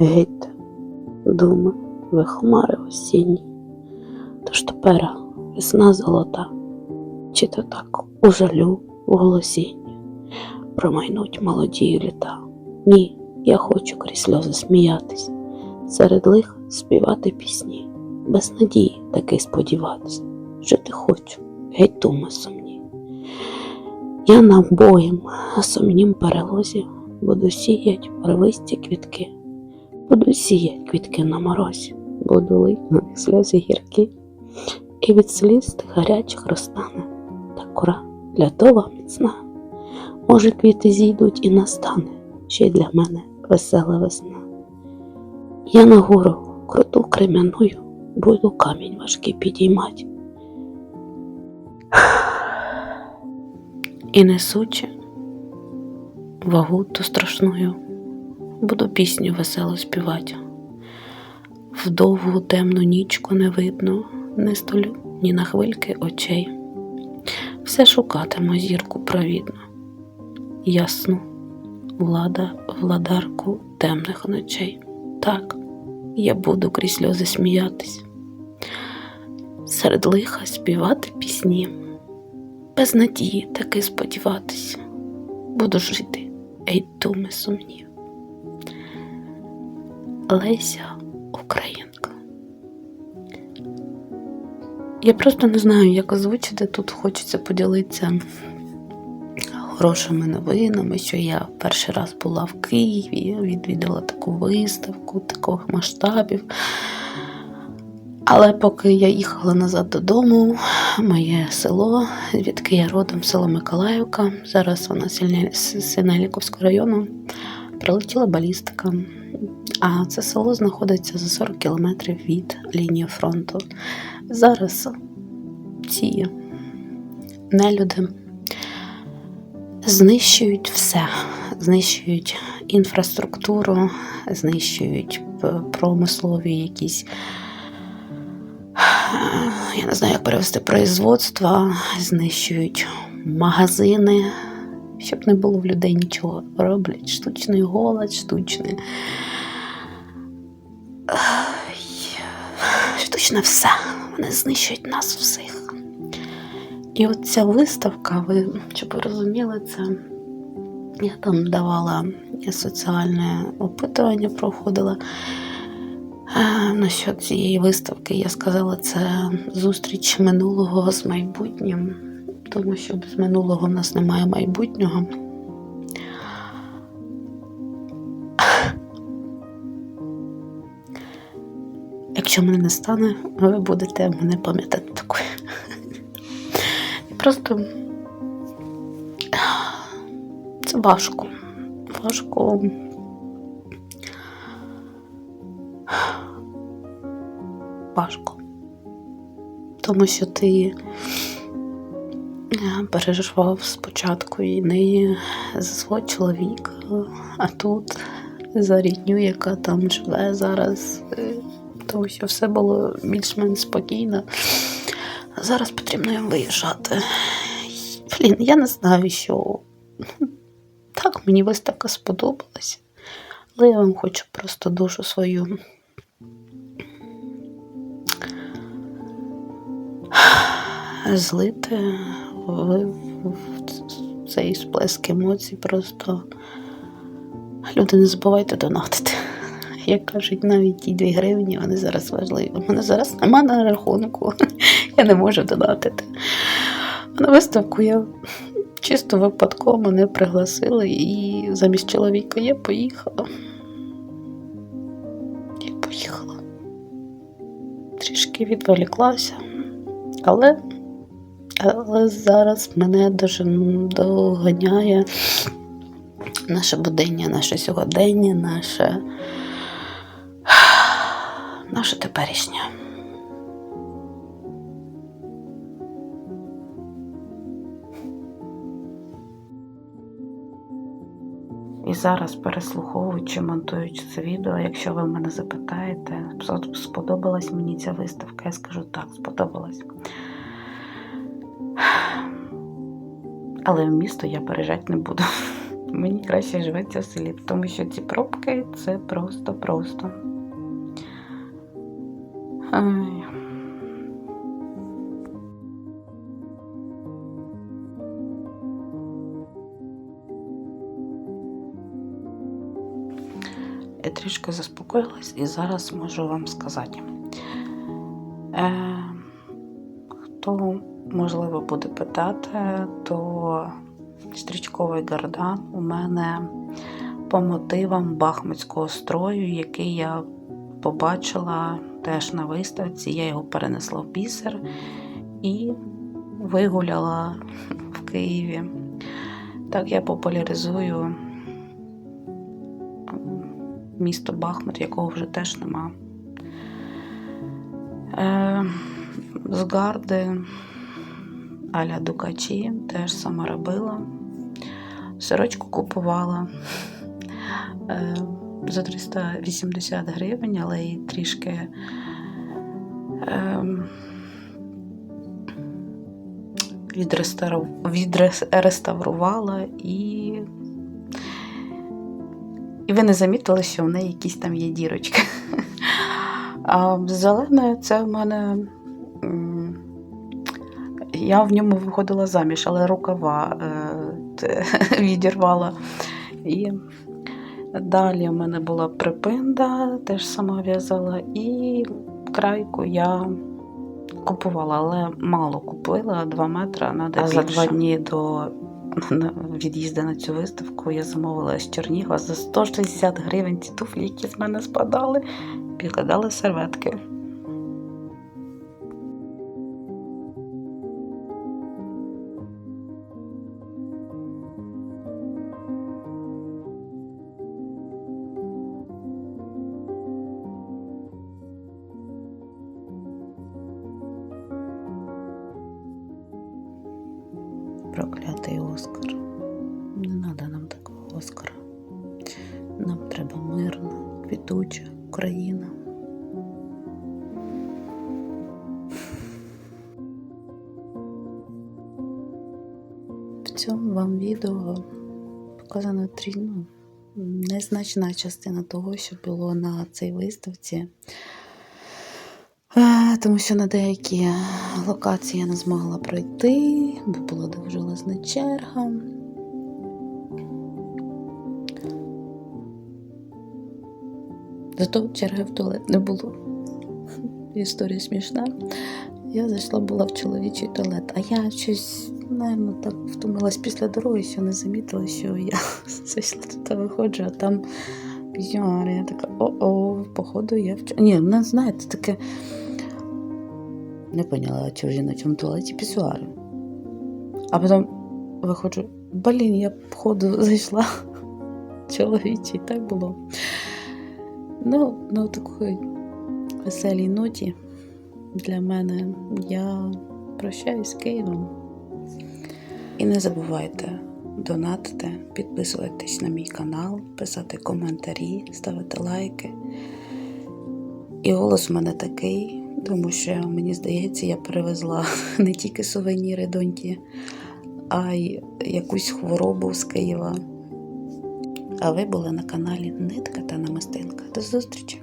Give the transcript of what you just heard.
Геть, думи, ви хмари осінні, тож тепер весна золота, чи то так у жалю в голосінні промайнуть молоді літа. Ні, я хочу крізь сльози сміятись, серед лих співати пісні, без надії таки сподіватись, жити хочу, геть думи сумні. Я на обоїм сумнім перелозі буду сіять барвисті квітки, буду сіять квітки на морозі, буду лить на них сльози гіркі, і від сліз гарячих розтане та кора лятова міцна. Може, квіти зійдуть і настане ще й для мене весела весна. Я на гору круту крем'яною буду камінь важкий підіймать. І несучи вагу ту страшною, буду пісню весело співати. В довгу темну нічку не видно, не столю ні на хвильки очей. Все шукатиму зірку провідну, ясну, влада, владарку темних ночей. Так, я буду крізь сльози сміятись, серед лиха співати пісні, без надії таки сподіватись, буду жити, ей думи сумні. Леся Українка. Я просто не знаю, як озвучити. Тут хочеться поділитися хорошими новинами, що я перший раз була в Києві, відвідала таку виставку таких масштабів. Але поки я їхала назад додому, моє село, звідки я родом, село Миколаївка, зараз вона Синельниковського району, прилетіла балістика. А це село знаходиться за 40 кілометрів від лінії фронту. Зараз ці нелюди знищують все, знищують інфраструктуру, знищують промислові якісь, я не знаю, як перевести производства, знищують магазини, щоб не було в людей нічого. Роблять штучний голод, штучне. Штучне все. Вони знищують нас всіх. І от ця виставка, ви щоб ви розуміли, це я там давала соціальне опитування, проходила. Насчет цієї виставки я сказала, це зустріч минулого з майбутнім, тому що без минулого в нас немає майбутнього. Якщо мене не стане, ви будете мене пам'ятати такою. Просто це важко. Важко. Важко. Тому що ти переживав спочатку війни за свого чоловіка, а тут за рідню, яка там живе зараз, що все було більш-менш спокійно. Зараз потрібно їм виїжджати. Блін, я не знаю, що так мені виставка сподобалась, але я вам хочу просто душу свою. Злити в цей сплеск емоцій просто люди не забувайте донатити. Як кажуть, навіть ті 2 гривні, вони зараз важливі. У мене зараз нема на рахунку, я не можу донатити. На виставку я чисто випадково мене пригласили і замість чоловіка я поїхала. Я поїхала. Трішки відволіклася, але, але зараз мене дуже доганяє наше будення, наше сьогодення, наше наше теперішнє. І зараз, переслуховуючи, монтуючи це відео, якщо ви мене запитаєте, сподобалась мені ця виставка, я скажу так, сподобалась. Але в місто я переїжджати не буду. Мені краще живеться в селі, тому що ці пробки це просто-просто. Ай. Я трішки заспокоїлась і зараз можу вам сказати. Е, хто, можливо, буде питати, то стрічковий гардан у мене по мотивам бахмутського строю, який я побачила теж на виставці. Я його перенесла в бісер і вигуляла в Києві. Так я популяризую місто Бахмут, якого вже теж нема. Е, з гарди аля Дукачі теж сама робила. Сорочку купувала е, за 380 гривень, але її трішки е, відреставру- відреставрувала і. І ви не замітили, що в неї якісь там є дірочки. А зелене це в мене. Я в ньому виходила заміж, але рукава е, відірвала. І далі в мене була припинда, теж сама в'язала, і крайку я купувала, але мало купила 2 метри, надо А за два дні до від'їзду на цю виставку я замовила з Чернігова за 160 гривень ці туфлі, які з мене спадали, підкладали серветки. Проклятий Оскар. Не треба нам такого Оскара. Нам треба мирна, квітуча Україна. В цьому вам відео показано трі- ну, незначна частина того, що було на цій виставці. Е, Тому що на деякі локації я не змогла пройти, бо була дуже власна черга. Зато черги в туалет не було. Історія смішна. Я зайшла була в чоловічий туалет, а я щось, напевно, так втомилась після дороги, що не замітила, що я зайшла туди, виходжу, а там пізюар. Я така, о-о, походу, я в чо- Ні, в нас, знаєте, таке. Не поняла, чи в жіночому туалеті пісюари. А потім виходжу, блін, я походу зайшла чоловічий, так було. Ну, на такій веселій ноті для мене я прощаюсь з Києвом. І не забувайте донатити, підписуватись на мій канал, писати коментарі, ставити лайки. І голос у мене такий, тому що мені здається, я перевезла не тільки сувеніри доньки, а й якусь хворобу з Києва. А ви були на каналі Нитка та Намистинка. До зустрічі!